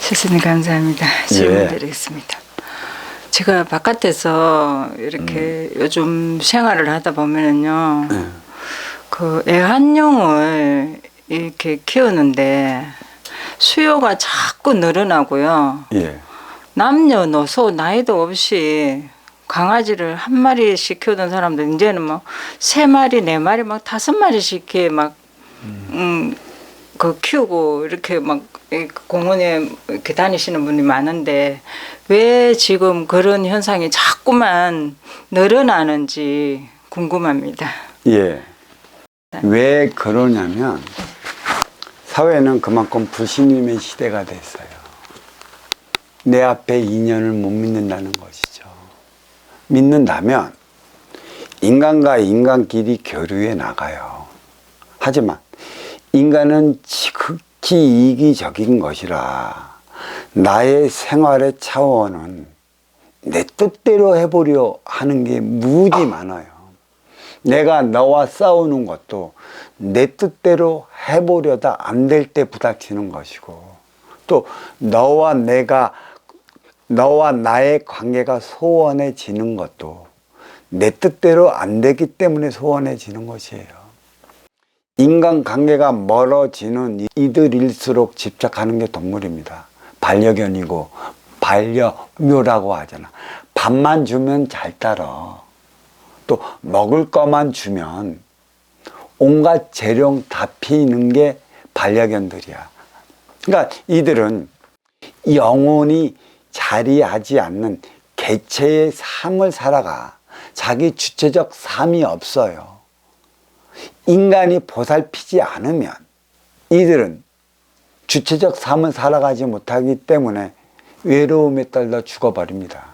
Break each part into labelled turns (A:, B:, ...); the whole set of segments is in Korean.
A: 스승님 감사합니다. 질문 드리겠습니다. 제가 바깥에서 이렇게 요즘 생활을 하다 보면은요, 그 애완용을 이렇게 키우는데 수요가 자꾸 늘어나고요.
B: 예.
A: 남녀노소 나이도 없이 강아지를 한 마리씩 키우던 사람들 이제는 뭐 세 마리 네 마리 막 다섯 마리씩 이렇게 막 음, 그 키우고 이렇게 막이 공원에 이렇게 다니시는 분이 많은데 왜 지금 그런 현상이 자꾸만 늘어나는지 궁금합니다.
B: 예. 왜 그러냐면 사회는 그만큼 불신임의 시대가 됐어요. 내 앞에 인연을 못 믿는다는 것이죠. 믿는다면 인간과 인간끼리 교류해 나가요. 하지만 인간은 지극히 이기적인 것이라 나의 생활의 차원은 내 뜻대로 해보려 하는 게 무지 많아요. 내가 너와 싸우는 것도 내 뜻대로 해보려다 안 될 때 부닥치는 것이고 또 너와 내가 너와 나의 관계가 소원해지는 것도 내 뜻대로 안 되기 때문에 소원해지는 것이에요. 인간 관계가 멀어지는 이들일수록 집착하는 게 동물입니다. 반려견이고 반려묘라고 하잖아. 밥만 주면 잘 따라. 또 먹을 것만 주면 온갖 재령 다 피는 게 반려견들이야. 그러니까 이들은 영원히 자리하지 않는 개체의 삶을 살아가 자기 주체적 삶이 없어요. 인간이 보살피지 않으면 이들은 주체적 삶을 살아가지 못하기 때문에 외로움에 떨려 죽어버립니다.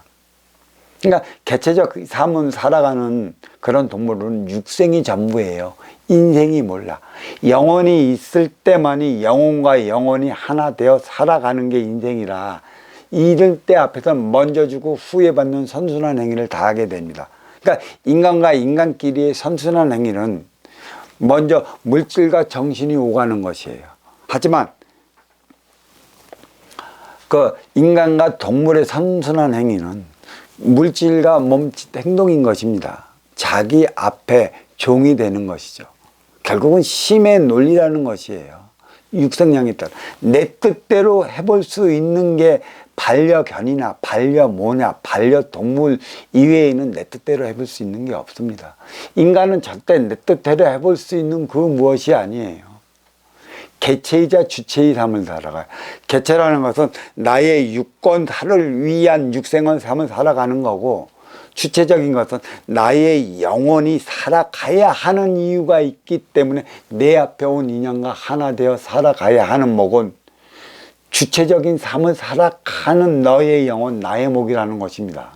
B: 그러니까 개체적 삶을 살아가는 그런 동물은 육생이 전부예요. 인생이 몰라. 영혼이 있을 때만이 영혼과 영혼이 하나 되어 살아가는 게 인생이라 이럴 때 앞에서 먼저 주고 후회 받는 선순환 행위를 다 하게 됩니다. 그러니까 인간과 인간끼리의 선순환 행위는 먼저 물질과 정신이 오가는 것이에요. 하지만 그 인간과 동물의 선순환 행위는 물질과 몸짓 행동인 것입니다. 자기 앞에 종이 되는 것이죠. 결국은 힘의 논리라는 것이에요. 육성량에 따라 내 뜻대로 해볼 수 있는 게 반려견이나 반려모냐 반려동물 이외에는 내 뜻대로 해볼 수 있는 게 없습니다. 인간은 절대 내 뜻대로 해볼 수 있는 그 무엇이 아니에요. 개체이자 주체의 삶을 살아가요. 개체라는 것은 나의 육권사를 위한 육생을 삶을 살아가는 거고 주체적인 것은 나의 영혼이 살아가야 하는 이유가 있기 때문에 내 앞에 온 인연과 하나 되어 살아가야 하는 목은 주체적인 삶을 살아가는 너의 영혼, 나의 목이라는 것입니다.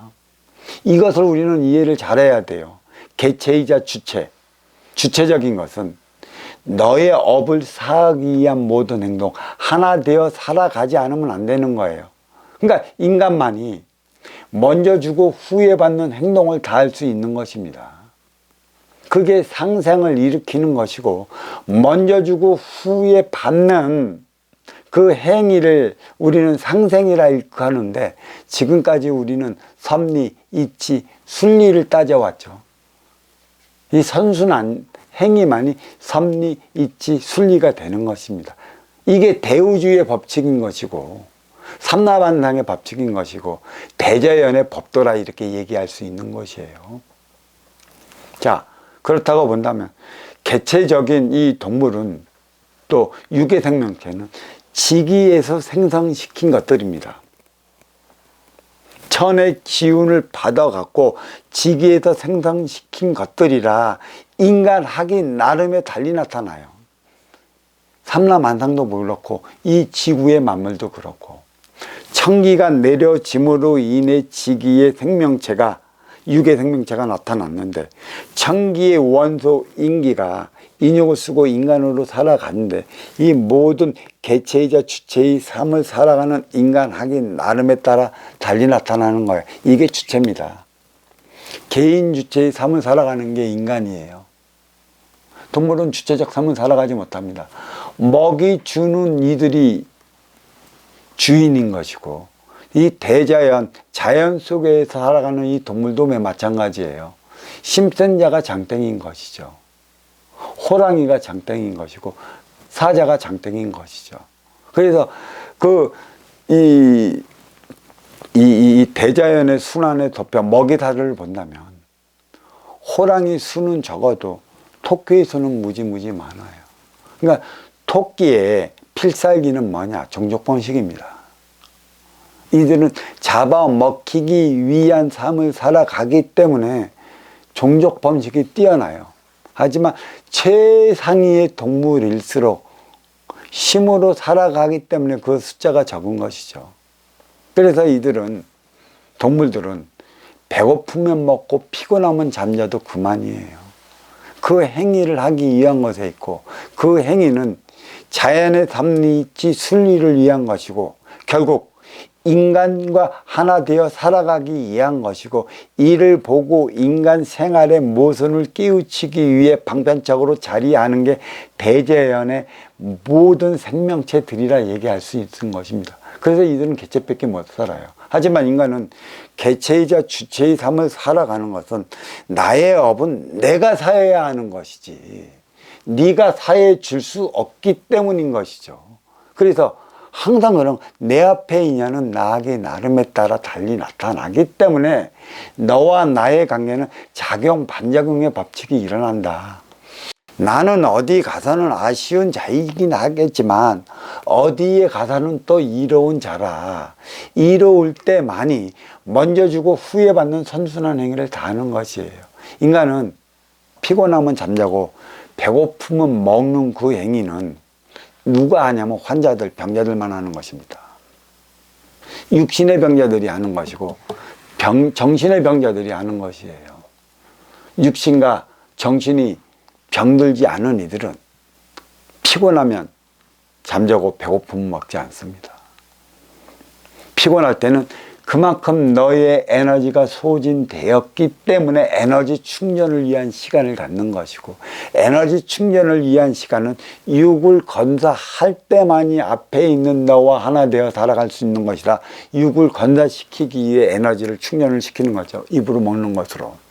B: 이것을 우리는 이해를 잘해야 돼요. 개체이자 주체. 주체적인 것은 너의 업을 사하기 위한 모든 행동, 하나 되어 살아가지 않으면 안 되는 거예요. 그러니까 인간만이 먼저 주고 후회 받는 행동을 다 할 수 있는 것입니다. 그게 상생을 일으키는 것이고, 먼저 주고 후회 받는 그 행위를 우리는 상생이라 일컫는데, 지금까지 우리는 섭리, 이치, 순리를 따져왔죠. 이 선순환 행위만이 섭리, 이치, 순리가 되는 것입니다. 이게 대우주의 법칙인 것이고 삼라반상의 법칙인 것이고 대자연의 법도라 이렇게 얘기할 수 있는 것이에요. 자 그렇다고 본다면 개체적인 이 동물은 또 유괴 생명체는 지기에서 생성시킨 것들입니다. 천의 기운을 받아갖고 지기에서 생성시킨 것들이라 인간하기 나름의 달리 나타나요. 삼라만상도 그렇고 이 지구의 만물도 그렇고 청기가 내려짐으로 인해 지기의 생명체가 육의 생명체가 나타났는데 청기의 원소 인기가 인욕을 쓰고 인간으로 살아가는데 이 모든 개체이자 주체의 삶을 살아가는 인간하기 나름에 따라 달리 나타나는 거예요. 이게 주체입니다. 개인 주체의 삶을 살아가는 게 인간이에요. 동물은 주체적 삶을 살아가지 못합니다. 먹이 주는 이들이 주인인 것이고 이 대자연 자연 속에서 살아가는 이 동물도 매 마찬가지예요. 심센 자가 장땡인 것이죠. 호랑이가 장땡인 것이고 사자가 장땡인 것이죠. 그래서 그이 이, 이 대자연의 순환의 도표 먹이다를 본다면 호랑이 수는 적어도 토끼의 수는 무지무지 많아요. 그러니까 토끼의 필살기는 뭐냐? 종족 번식입니다. 이들은 잡아 먹히기 위한 삶을 살아가기 때문에 종족 번식이 뛰어나요. 하지만 최상위의 동물일수록 힘으로 살아가기 때문에 그 숫자가 적은 것이죠. 그래서 이들은 동물들은 배고프면 먹고 피곤하면 잠자도 그만이에요. 그 행위를 하기 위한 것에 있고 그 행위는 자연의 삼리치 순리를 위한 것이고 결국 인간과 하나 되어 살아가기 위한 것이고 이를 보고 인간 생활의 모순을 깨우치기 위해 방편적으로 자리하는 게 대자연의 모든 생명체들이라 얘기할 수 있는 것입니다. 그래서 이들은 개체밖에 못 살아요. 하지만 인간은 개체이자 주체의 삶을 살아가는 것은 나의 업은 내가 사해야 하는 것이지 네가 사해 줄 수 없기 때문인 것이죠. 그래서 항상 그런 내 앞에 인연은 나에게 나름에 따라 달리 나타나기 때문에 너와 나의 관계는 작용 반작용의 법칙이 일어난다. 나는 어디 가서는 아쉬운 자이긴 하겠지만 어디에 가서는 또 이로운 자라. 이로울 때만이 먼저 주고 후회 받는 선순환 행위를 다 하는 것이에요. 인간은 피곤하면 잠자고 배고프면 먹는 그 행위는 누가 하냐면 환자들, 병자들만 하는 것입니다. 육신의 병자들이 하는 것이고 병, 정신의 병자들이 하는 것이에요. 육신과 정신이 병들지 않은 이들은 피곤하면 잠자고 배고프면 먹지 않습니다. 피곤할 때는 그만큼 너의 에너지가 소진되었기 때문에 에너지 충전을 위한 시간을 갖는 것이고 에너지 충전을 위한 시간은 육을 건사할 때만이 앞에 있는 너와 하나 되어 살아갈 수 있는 것이라 육을 건사시키기 위해 에너지를 충전을 시키는 거죠. 입으로 먹는 것으로.